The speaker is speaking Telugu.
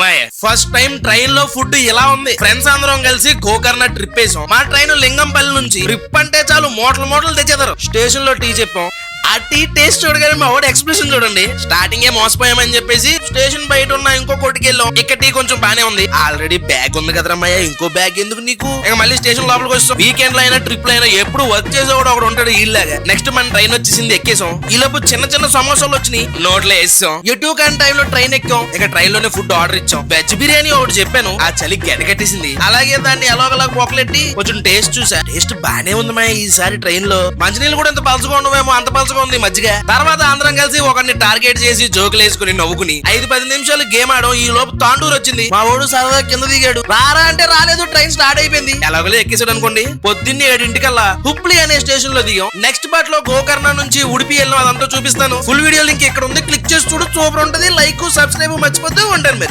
మై ఫస్ట్ టైం ట్రైన్లో ఫుడ్ ఇలా ఉంది. ఫ్రెండ్స్ అందరం కలిసి గోకర్ణ ట్రిప్ వేసాం. మా ట్రైన్ లింగంపల్లి నుంచి. ట్రిప్ అంటే చాలు మోటలు మోటలు తెచ్చేదారు స్టేషన్లో టీ చెప్పాం. ఆ టీ టేస్ట్ చూడగానే మా వాడు ఎక్స్ప్రెషన్ చూడండి. స్టార్టింగ్ ఏ మోసపోయామని చెప్పేసి స్టేషన్ బయట ఉన్న ఇంకో కొట్టుకి వెళ్ళాం. ఇక్కడ టీ కొంచెం బానే ఉంది. ఆల్రెడీ బ్యాగ్ ఉంది కదరా అమ్మాయి ఇంకో బ్యాగ్ ఎందుకు నీకు? ఇంకా మళ్ళీ స్టేషన్ లోపలికి వస్తాం. వీకెండ్లో అయినా ట్రిప్లో అయినా ఎప్పుడు వర్క్ చేసేవాడు ఒకడు ఉంటాడు ఇల్లాగా నెక్స్ట్ మన ట్రైన్ వచ్చేసింది ఎక్కేసాం. ఈ చిన్న చిన్న సమోసాలు వచ్చినాయి. నోట్లో వేసాం. ఎటు కాని టైం లో ట్రైన్ ఎక్కాం. ఇక ట్రైన్లోనే ఫుడ్ ఆర్డర్ ఇచ్చాం. వెజ్ బిర్యానీ ఒకటి చెప్పాను. ఆ చలి గెడగట్టేసింది. అలాగే దాన్ని ఎలాగలా పోకలెట్టి కొంచెం టేస్ట్ చూసా. టేస్ట్ బానే ఉంది మా ఈసారి ట్రైన్లో. మంచినీళ్ళు కూడా ఇంత పలచగా ఉండవేమో అంత పలచగా ఉంది మజ్జిగ తర్వాత అందరం కలిసి ఒకరిని టార్గెట్ చేసి జోకులు వేసుకుని నవ్వుకుని ఐదు పది నిమిషాలు గేమ్ ఆడడం ఈ లోపు తాండూరు వచ్చింది. మా ఓడు సరదా కింద దిగాడు. రారా అంటే రాలేదు ట్రైన్ స్టార్ట్ అయిపోయింది. ఎలాగో ఎక్కేసాడు అనుకోండి. పొద్దున్నే ఏడింటికల్లా హుప్లీ అనే స్టేషన్లో దిగాం. నెక్స్ట్ పార్ట్లో గోకర్ణ నుంచి ఉడిపి వెళ్ళిన అదంతా చూపిస్తాను. ఫుల్ వీడియో లింక్ ఇక్కడ ఉంది. క్లిక్ చేసి చూడు. సూపర్ ఉంటది. లైక్ సబ్స్క్రైబ్ మర్చిపోతే ఉంటాను మరి.